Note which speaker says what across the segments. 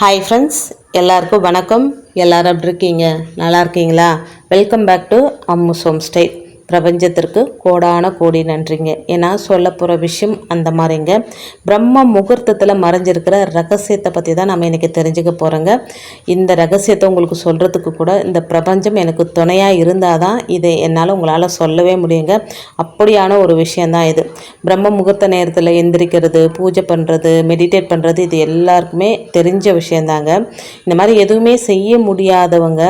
Speaker 1: hi friends எல்லாருக்கும் வணக்கம் எல்லோரும் அப்படி இருக்கீங்க நல்லா இருக்கீங்களா வெல்கம் பேக் டு அம்மு சோம் ஸ்டைல் பிரபஞ்சத்திற்கு கோடான கோடி நன்றிங்க ஏன்னா சொல்ல போகிற விஷயம் அந்த மாதிரிங்க பிரம்ம முகூர்த்தத்தில் மறைஞ்சிருக்கிற ரகசியத்தை பற்றி தான் நம்ம இன்றைக்கி தெரிஞ்சுக்க போகிறோங்க இந்த ரகசியத்தை உங்களுக்கு சொல்கிறதுக்கு கூட இந்த பிரபஞ்சம் எனக்கு துணையாக இருந்தால் தான் இதை என்னால் உங்களால் சொல்லவே முடியுங்க அப்படியான ஒரு விஷயந்தான் இது பிரம்ம முகூர்த்த நேரத்தில் எந்திரிக்கிறது பூஜை பண்ணுறது மெடிடேட் பண்ணுறது இது எல்லாருக்குமே தெரிஞ்ச விஷயந்தாங்க இந்த மாதிரி எதுவுமே செய்ய முடியாதவங்க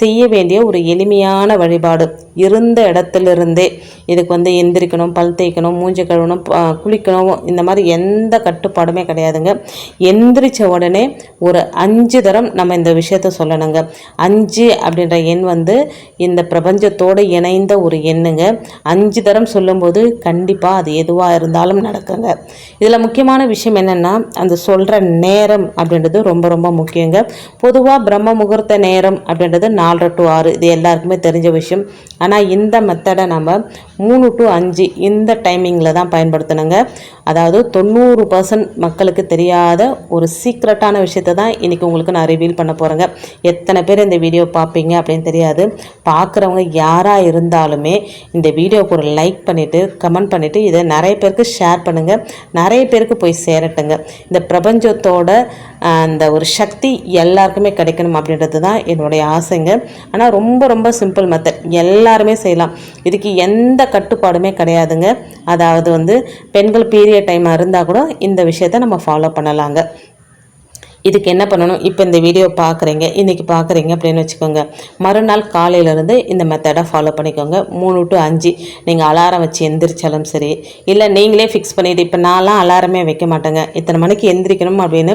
Speaker 1: செய்ய வேண்டிய ஒரு எளிமையான வழிபாடு இருந்த இடத்துலேருந்தே இதுக்கு வந்து எந்திரிக்கணும் பல் தேய்க்கணும் மூஞ்சி கழுவணும் குளிக்கணும் இந்த மாதிரி எந்த கட்டுப்பாடுமே கிடையாதுங்க எந்திரிச்ச உடனே ஒரு அஞ்சு தரம் நம்ம இந்த விஷயத்த சொல்லணுங்க அஞ்சு அப்படின்ற எண் வந்து இந்த பிரபஞ்சத்தோடு இணைந்த ஒரு எண்ணுங்க அஞ்சு தரம் சொல்லும்போது கண்டிப்பாக அது எதுவாக இருந்தாலும் நடக்குங்க இதில் முக்கியமான விஷயம் என்னென்னா அந்த சொல்கிற நேரம் அப்படின்றது ரொம்ப ரொம்ப முக்கியங்க பொதுவாக பிரம்ம முகூர்த்த நேரம் அப்படின்றது நாலரை டு ஆறு இது எல்லாருக்குமே தெரிஞ்ச விஷயம் ஆனால் இந்த மெத்தடை நம்ம மூணு டு அஞ்சு இந்த டைமிங்கில் தான் பயன்படுத்தணுங்க அதாவது தொண்ணூறு பர்சன்ட் மக்களுக்கு தெரியாத ஒரு சீக்ரெட்டான விஷயத்தை தான் இன்றைக்கி உங்களுக்கு நான் ரிவீல் பண்ண போகிறேங்க எத்தனை பேர் இந்த வீடியோ பார்ப்பீங்க அப்படின்னு தெரியாது பார்க்குறவங்க யாராக இருந்தாலுமே இந்த வீடியோவுக்கு ஒரு லைக் பண்ணிவிட்டு கமெண்ட் பண்ணிவிட்டு இதை நிறைய பேருக்கு ஷேர் பண்ணுங்கள் நிறைய பேருக்கு போய் சேரட்டுங்க இந்த பிரபஞ்சத்தோட அந்த ஒரு சக்தி எல்லாருக்குமே கிடைக்கணும் அப்படின்றது தான் என்னுடைய ஆசைங்க ஆனால் ரொம்ப ரொம்ப சிம்பிள் மெத்தட் எல்லாருமே செய்யலாம் இதுக்கு எந்த கட்டுப்பாடுமே கிடையாதுங்க அதாவது வந்து பெண்கள் பீரியட் டைமாக இருந்தால் கூட இந்த விஷயத்தை நம்ம ஃபாலோ பண்ணலாங்க இதுக்கு என்ன பண்ணணும் இப்போ இந்த வீடியோ பார்க்குறீங்க இன்றைக்கி பார்க்குறீங்க அப்படின்னு வச்சுக்கோங்க மறுநாள் காலையிலேருந்து இந்த மெத்தடை ஃபாலோ பண்ணிக்கோங்க மூணு டு அஞ்சு நீங்கள் அலாரம் வச்சு எந்திரிச்சாலும் சரி இல்லை நீங்களே ஃபிக்ஸ் பண்ணிவிட்டு இப்போ நான்லாம் அலாரமே வைக்க மாட்டேங்க இத்தனை மணிக்கு எந்திரிக்கணும் அப்படின்னு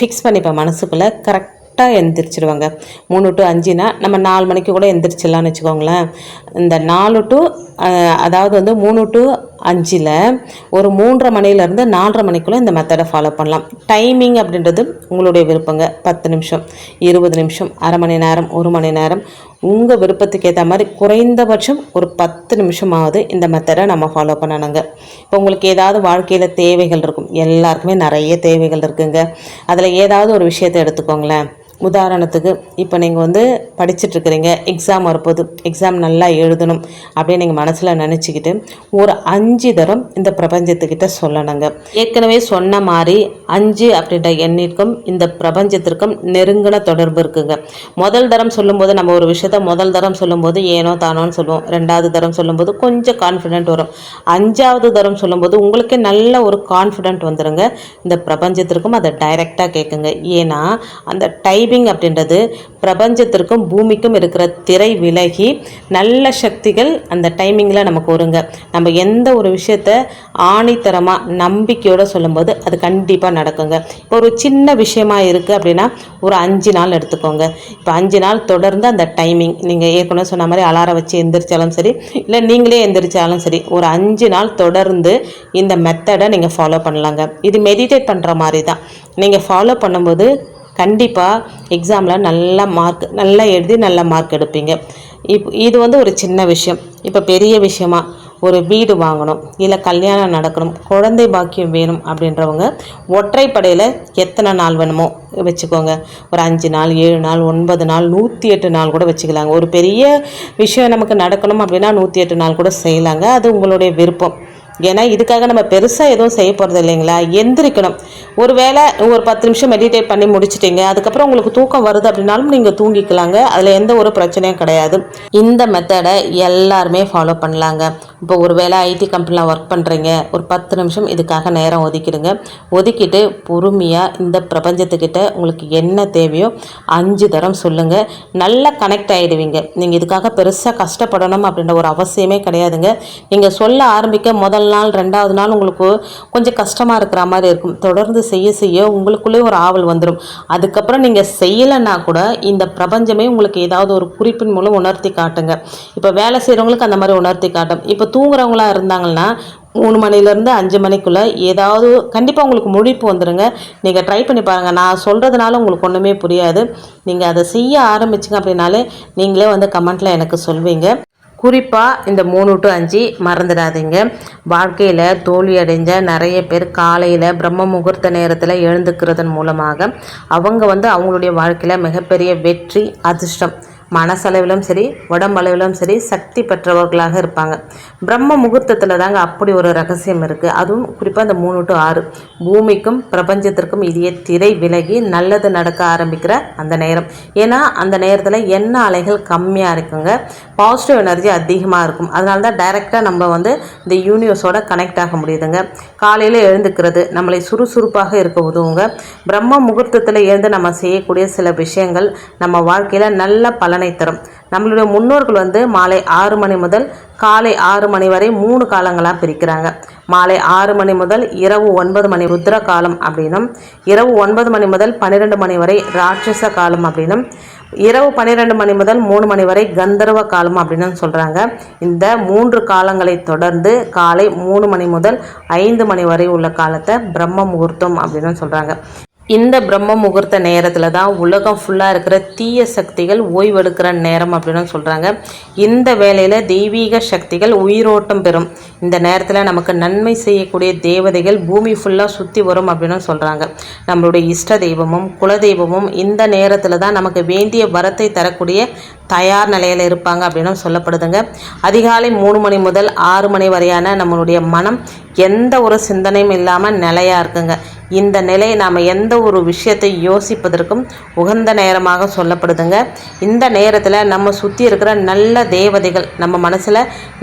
Speaker 1: ஃபிக்ஸ் பண்ணிப்பேன் மனசுக்குள்ளே கரெக்ட் கரெக்டாக மூணு டு அஞ்சுனா நம்ம நாலு மணிக்கு கூட எந்திரிச்சிடலாம்னு வச்சுக்கோங்களேன் இந்த நாலு டு அதாவது வந்து மூணு டு அஞ்சில் ஒரு மூன்றரை மணிலேருந்து நாலரை மணிக்குள்ளே இந்த மெத்தடை ஃபாலோ பண்ணலாம் டைமிங் அப்படின்றது உங்களுடைய விருப்பங்க பத்து நிமிஷம் இருபது நிமிஷம் அரை மணி நேரம் ஒரு மணி நேரம் உங்கள் விருப்பத்துக்கு ஏற்ற மாதிரி குறைந்தபட்சம் ஒரு பத்து நிமிஷமாவது இந்த மெத்தடை நம்ம ஃபாலோ பண்ணணுங்க இப்போ உங்களுக்கு ஏதாவது வாழ்க்கையில் தேவைகள் இருக்கும் எல்லாருக்குமே நிறைய தேவைகள் இருக்குங்க அதில் ஏதாவது ஒரு விஷயத்தை எடுத்துக்கோங்களேன் உதாரணத்துக்கு இப்போ நீங்கள் வந்து படிச்சுட்ருக்குறீங்க எக்ஸாம் வரப்போகுது எக்ஸாம் நல்லா எழுதணும் அப்படின்னு நீங்கள் மனசில் நினச்சிக்கிட்டு ஒரு அஞ்சு தரம் இந்த பிரபஞ்சத்துக்கிட்ட சொல்லணுங்க ஏற்கனவே சொன்ன மாதிரி அஞ்சு அப்படின்ற எண்ணிற்கும் இந்த பிரபஞ்சத்திற்கும் நெருங்கின தொடர்பு இருக்குங்க முதல் தரம் சொல்லும்போது நம்ம ஒரு விஷயத்த முதல் தரம் சொல்லும்போது ஏனோ தானோன்னு சொல்லுவோம் ரெண்டாவது தரம் சொல்லும்போது கொஞ்சம் கான்ஃபிடென்ட் வரும் அஞ்சாவது தரம் சொல்லும்போது உங்களுக்கே நல்ல ஒரு கான்ஃபிடென்ட் வந்துடுங்க இந்த பிரபஞ்சத்திற்கும் அதை டைரெக்டாக கேட்குங்க ஏன்னா அந்த டைப் டைமிங் அப்படின்றது பிரபஞ்சத்திற்கும் பூமிக்கும் இருக்கிற திரை விலகி நல்ல சக்திகள் அந்த டைமிங்கில் நமக்கு வருங்க நம்ம எந்த ஒரு விஷயத்த ஆணித்தரமாக நம்பிக்கையோடு சொல்லும்போது அது கண்டிப்பாக நடக்குங்க இப்போ ஒரு சின்ன விஷயமா இருக்குது அப்படின்னா ஒரு அஞ்சு நாள் எடுத்துக்கோங்க இப்போ அஞ்சு நாள் தொடர்ந்து அந்த டைமிங் நீங்கள் ஏற்கனவே சொன்ன மாதிரி அலாரம் வச்சு எந்திரிச்சாலும் சரி இல்லை நீங்களே எந்திரிச்சாலும் சரி ஒரு அஞ்சு நாள் தொடர்ந்து இந்த மெத்தடை நீங்கள் ஃபாலோ பண்ணலாங்க இது மெடிடேட் பண்ணுற மாதிரி தான் நீங்கள் ஃபாலோ பண்ணும்போது கண்டிப்பாக எக்ஸாமில் நல்லா மார்க் நல்லா எழுதி நல்ல மார்க் எடுப்பீங்க இப் இது வந்து ஒரு சின்ன விஷயம் இப்போ பெரிய விஷயமா ஒரு வீடு வாங்கணும் இல்லை கல்யாணம் நடக்கணும் குழந்தை பாக்கியம் வேணும் அப்படின்றவங்க ஒற்றைப்படையில் எத்தனை நாள் வேணுமோ வச்சுக்கோங்க ஒரு அஞ்சு நாள் ஏழு நாள் ஒன்பது நாள் நூற்றி எட்டு நாள் கூட வச்சுக்கலாங்க ஒரு பெரிய விஷயம் நமக்கு நடக்கணும் அப்படின்னா நூற்றி எட்டு நாள் கூட செய்யலாங்க அது உங்களுடைய விருப்பம் ஏன்னா இதுக்காக நம்ம பெருசாக எதுவும் செய்ய போகிறது இல்லைங்களா எந்திரிக்கணும் ஒரு வேளை ஒரு பத்து நிமிஷம் மெடிடேட் பண்ணி முடிச்சிட்டிங்க அதுக்கப்புறம் உங்களுக்கு தூக்கம் வருது அப்படின்னாலும் நீங்கள் தூங்கிக்கலாங்க அதில் எந்த ஒரு பிரச்சனையும் கிடையாது இந்த மெத்தடை எல்லாருமே ஃபாலோ பண்ணலாங்க இப்போ ஒரு வேளை ஐடி கம்பெனியில் ஒர்க் பண்ணுறீங்க ஒரு பத்து நிமிஷம் இதுக்காக நேரம் ஒதுக்கிடுங்க ஒதுக்கிட்டு பொறுமையாக இந்த பிரபஞ்சத்துக்கிட்ட உங்களுக்கு என்ன தேவையோ அஞ்சு தரம் சொல்லுங்கள் நல்லா கனெக்ட் ஆகிடுவீங்க நீங்கள் இதுக்காக பெருசாக கஷ்டப்படணும் அப்படின்ற ஒரு அவசியமே கிடையாதுங்க நீங்கள் சொல்ல ஆரம்பிக்க முதல் நாள் ரெண்டாவது நாள் உங்களுக்கு கொஞ்சம் கஷ்டமாக இருக்கிற மாதிரி இருக்கும் தொடர்ந்து செய்ய செய்ய உங்களுக்குள்ளே ஒரு ஆவல் வந்துடும் அதுக்கப்புறம் நீங்கள் செய்யலைன்னா கூட இந்த பிரபஞ்சமே உங்களுக்கு ஏதாவது ஒரு குறிப்பின் மூலம் உணர்த்தி காட்டுங்க இப்போ வேலை செய்கிறவங்களுக்கு அந்த மாதிரி உணர்த்தி காட்டும் இப்போ தூங்குறவங்களாக இருந்தாங்கன்னா மூணு மணிலேருந்து அஞ்சு மணிக்குள்ளே ஏதாவது கண்டிப்பாக உங்களுக்கு முழிப்பு வந்துடுங்க நீங்கள் ட்ரை பண்ணி பாருங்கள் நான் சொல்கிறதுனால உங்களுக்கு ஒன்றுமே புரியாது நீங்கள் அதை செய்ய ஆரம்பிச்சிங்க அப்படின்னாலே நீங்களே வந்து கமெண்ட்டில் எனக்கு சொல்வீங்க குறிப்பாக இந்த மூணு டு அஞ்சு மறந்துடாதீங்க வாழ்க்கையில் தோல்வி அடைஞ்ச நிறைய பேர் காலையில் பிரம்ம முகூர்த்த நேரத்தில் எழுந்துக்கிறதன் மூலமாக அவங்க வந்து அவங்களுடைய வாழ்க்கையில் மிகப்பெரிய வெற்றி அதிர்ஷ்டம் மனசளவிலும் சரி உடம்பளவிலும் சரி சக்தி பெற்றவர்களாக இருப்பாங்க பிரம்ம முகூர்த்தத்தில் தாங்க அப்படி ஒரு ரகசியம் இருக்குது அதுவும் குறிப்பாக அந்த மூணு டு ஆறு பூமிக்கும் பிரபஞ்சத்திற்கும் இதையே திரை விலகி நல்லது நடக்க ஆரம்பிக்கிற அந்த நேரம் ஏன்னா அந்த நேரத்தில் என்ன அலைகள் கம்மியாக இருக்குங்க பாசிட்டிவ் எனர்ஜி அதிகமாக இருக்கும் அதனால தான் டைரெக்டாக நம்ம வந்து இந்த யூனிவர்ஸோட கனெக்ட் ஆக முடியுதுங்க காலையில் எழுந்துக்கிறது நம்மளை சுறுசுறுப்பாக இருக்க உதவுங்க பிரம்ம முகூர்த்தத்தில் இருந்து நம்ம செய்யக்கூடிய சில விஷயங்கள் நம்ம வாழ்க்கையில் நல்ல பலன் பலனை தரும் நம்மளுடைய முன்னோர்கள் வந்து மாலை ஆறு மணி முதல் காலை ஆறு மணி வரை மூணு காலங்களாக பிரிக்கிறாங்க மாலை ஆறு மணி முதல் இரவு ஒன்பது மணி ருத்ர காலம் அப்படின்னும் இரவு ஒன்பது மணி முதல் பன்னிரெண்டு மணி வரை ராட்சச காலம் அப்படின்னும் இரவு பன்னிரெண்டு மணி முதல் மூணு மணி வரை கந்தர்வ காலம் அப்படின்னு சொல்கிறாங்க இந்த மூன்று காலங்களை தொடர்ந்து காலை மூணு மணி முதல் ஐந்து மணி வரை உள்ள காலத்தை பிரம்ம முகூர்த்தம் அப்படின்னு சொல்கிறாங்க இந்த பிரம்ம முகூர்த்த நேரத்தில் தான் உலகம் ஃபுல்லாக இருக்கிற தீய சக்திகள் ஓய்வெடுக்கிற நேரம் அப்படின்னு சொல்கிறாங்க இந்த வேலையில் தெய்வீக சக்திகள் உயிரோட்டம் பெறும் இந்த நேரத்தில் நமக்கு நன்மை செய்யக்கூடிய தேவதைகள் பூமி ஃபுல்லாக சுற்றி வரும் அப்படின்னு சொல்கிறாங்க நம்மளுடைய இஷ்ட தெய்வமும் குல தெய்வமும் இந்த நேரத்தில் தான் நமக்கு வேண்டிய வரத்தை தரக்கூடிய தயார் நிலையில் இருப்பாங்க அப்படின்னு சொல்லப்படுதுங்க அதிகாலை மூணு மணி முதல் ஆறு மணி வரையான நம்மளுடைய மனம் எந்த ஒரு சிந்தனையும் இல்லாமல் நிலையாக இருக்குங்க இந்த நிலை நாம் எந்த ஒரு விஷயத்தை யோசிப்பதற்கும் உகந்த நேரமாக சொல்லப்படுதுங்க இந்த நேரத்தில் நம்ம சுற்றி இருக்கிற நல்ல தேவதைகள் நம்ம மனசில்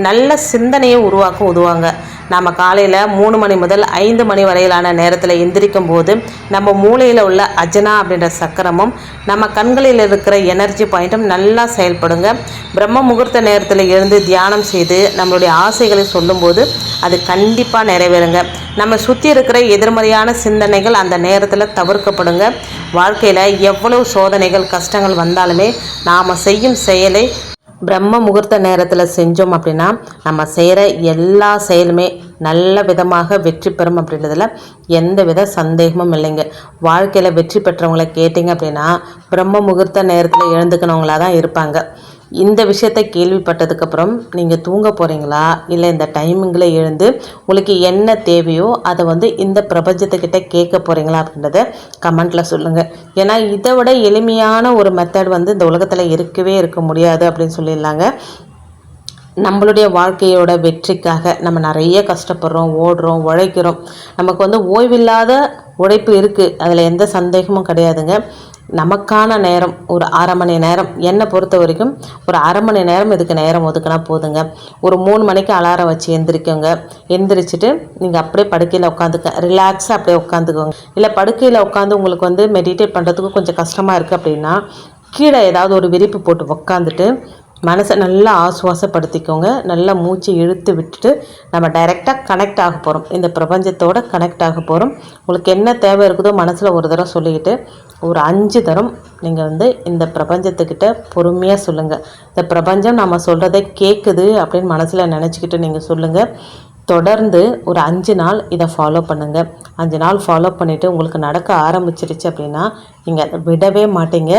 Speaker 1: நல்ல சிந்தனையை உருவாக்க உதவாங்க நம்ம காலையில் மூணு மணி முதல் ஐந்து மணி வரையிலான நேரத்தில் எந்திரிக்கும் போது நம்ம மூளையில் உள்ள அஜனா அப்படின்ற சக்கரமும் நம்ம கண்களில் இருக்கிற எனர்ஜி பாயிண்ட்டும் நல்லா செயல்படுங்க பிரம்ம முகூர்த்த நேரத்தில் எழுந்து தியானம் செய்து நம்மளுடைய ஆசைகளை சொல்லும்போது அது கண்டிப்பாக நிறைவேறுங்க நம்ம சுற்றி இருக்கிற எதிர்மறையான சிந்தனைகள் அந்த நேரத்தில் தவிர்க்கப்படுங்க வாழ்க்கையில் எவ்வளவு சோதனைகள் கஷ்டங்கள் வந்தாலுமே நாம் செய்யும் செயலை பிரம்ம முகூர்த்த நேரத்தில் செஞ்சோம் அப்படின்னா நம்ம செய்கிற எல்லா செயலுமே நல்ல விதமாக வெற்றி பெறும் அப்படின்றதுல எந்த வித சந்தேகமும் இல்லைங்க வாழ்க்கையில் வெற்றி பெற்றவங்களை கேட்டிங்க அப்படின்னா பிரம்ம முகூர்த்த நேரத்தில் எழுந்துக்கணவங்களாக தான் இருப்பாங்க இந்த விஷயத்தை கேள்விப்பட்டதுக்கப்புறம் நீங்கள் தூங்க போகிறீங்களா இல்லை இந்த டைமிங்கில் எழுந்து உங்களுக்கு என்ன தேவையோ அதை வந்து இந்த பிரபஞ்சத்துக்கிட்ட கேட்க போகிறீங்களா அப்படின்றத கமெண்ட்டில் சொல்லுங்கள் ஏன்னா இதை விட எளிமையான ஒரு மெத்தட் வந்து இந்த உலகத்தில் இருக்கவே இருக்க முடியாது அப்படின்னு சொல்லிடலாங்க நம்மளுடைய வாழ்க்கையோட வெற்றிக்காக நம்ம நிறைய கஷ்டப்படுறோம் ஓடுறோம் உழைக்கிறோம் நமக்கு வந்து ஓய்வில்லாத உழைப்பு இருக்குது அதில் எந்த சந்தேகமும் கிடையாதுங்க நமக்கான நேரம் ஒரு அரை மணி நேரம் என்னை பொறுத்த வரைக்கும் ஒரு அரை மணி நேரம் இதுக்கு நேரம் ஒதுக்கினா போதுங்க ஒரு மூணு மணிக்கு அலாரம் வச்சு எந்திரிக்கோங்க எந்திரிச்சிட்டு நீங்கள் அப்படியே படுக்கையில் உட்காந்துக்க ரிலாக்ஸாக அப்படியே உட்காந்துக்கோங்க இல்லை படுக்கையில் உட்காந்து உங்களுக்கு வந்து மெடிடேட் பண்ணுறதுக்கு கொஞ்சம் கஷ்டமாக இருக்குது அப்படின்னா கீழே ஏதாவது ஒரு விரிப்பு போட்டு உட்காந்துட்டு மனசை நல்லா ஆசுவாசப்படுத்திக்கோங்க நல்லா மூச்சு இழுத்து விட்டுட்டு நம்ம டைரெக்டாக கனெக்ட் ஆக போகிறோம் இந்த பிரபஞ்சத்தோடு கனெக்ட் ஆக போகிறோம் உங்களுக்கு என்ன தேவை இருக்குதோ மனசில் ஒரு தடவை சொல்லிக்கிட்டு ஒரு அஞ்சு தரம் நீங்கள் வந்து இந்த பிரபஞ்சத்துக்கிட்ட பொறுமையாக சொல்லுங்கள் இந்த பிரபஞ்சம் நம்ம சொல்கிறத கேட்குது அப்படின்னு மனசில் நினச்சிக்கிட்டு நீங்கள் சொல்லுங்கள் தொடர்ந்து ஒரு அஞ்சு நாள் இதை ஃபாலோ பண்ணுங்கள் அஞ்சு நாள் ஃபாலோ பண்ணிவிட்டு உங்களுக்கு நடக்க ஆரம்பிச்சிருச்சு அப்படின்னா நீங்கள் அதை விடவே மாட்டீங்க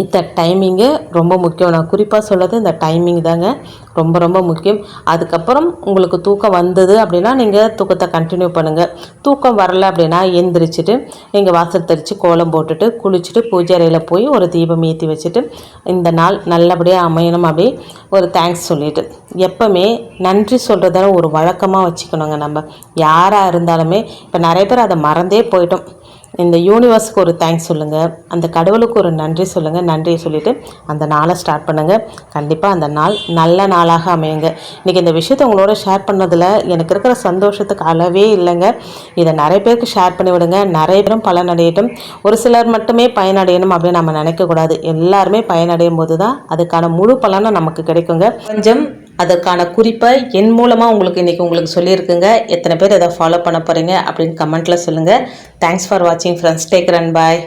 Speaker 1: இந்த டைமிங்கு ரொம்ப முக்கியம் நான் குறிப்பாக சொல்லது இந்த டைமிங் தாங்க ரொம்ப ரொம்ப முக்கியம் அதுக்கப்புறம் உங்களுக்கு தூக்கம் வந்தது அப்படின்னா நீங்கள் தூக்கத்தை கண்டினியூ பண்ணுங்கள் தூக்கம் வரலை அப்படின்னா எந்திரிச்சிட்டு நீங்கள் வாசல் தெரித்து கோலம் போட்டுட்டு குளிச்சுட்டு பூஜை அறையில் போய் ஒரு தீபம் ஏற்றி வச்சுட்டு இந்த நாள் நல்லபடியாக அமையணும் அப்படி ஒரு தேங்க்ஸ் சொல்லிவிட்டு எப்போவுமே நன்றி சொல்கிறதால ஒரு வழக்கமாக வச்சுக்கணுங்க நம்ம யாராக இருந்தாலுமே இப்போ நிறைய பேர் அதை மறந்தே போயிட்டோம் இந்த யூனிவர்ஸுக்கு ஒரு தேங்க்ஸ் சொல்லுங்கள் அந்த கடவுளுக்கு ஒரு நன்றி சொல்லுங்கள் நன்றி சொல்லிவிட்டு அந்த நாளை ஸ்டார்ட் பண்ணுங்கள் கண்டிப்பாக அந்த நாள் நல்ல நாளாக அமையுங்க இன்றைக்கி இந்த விஷயத்தை உங்களோட ஷேர் பண்ணதில் எனக்கு இருக்கிற சந்தோஷத்துக்கு அளவே இல்லைங்க இதை நிறைய பேருக்கு ஷேர் பண்ணிவிடுங்க நிறைய பேரும் பலனடையட்டும் ஒரு சிலர் மட்டுமே பயனடையணும் அப்படின்னு நம்ம நினைக்கக்கூடாது எல்லாருமே பயனடையும் போது தான் அதுக்கான முழு பலனும் நமக்கு கிடைக்குங்க கொஞ்சம் அதற்கான குறிப்பை என் மூலமாக உங்களுக்கு இன்றைக்கி உங்களுக்கு சொல்லியிருக்குங்க எத்தனை பேர் அதை ஃபாலோ பண்ண போகிறீங்க அப்படின்னு கமெண்ட்டில் சொல்லுங்கள் தேங்க்ஸ் ஃபார் வாட்சிங் ஃப்ரெண்ட்ஸ் டேக் ரன் பாய்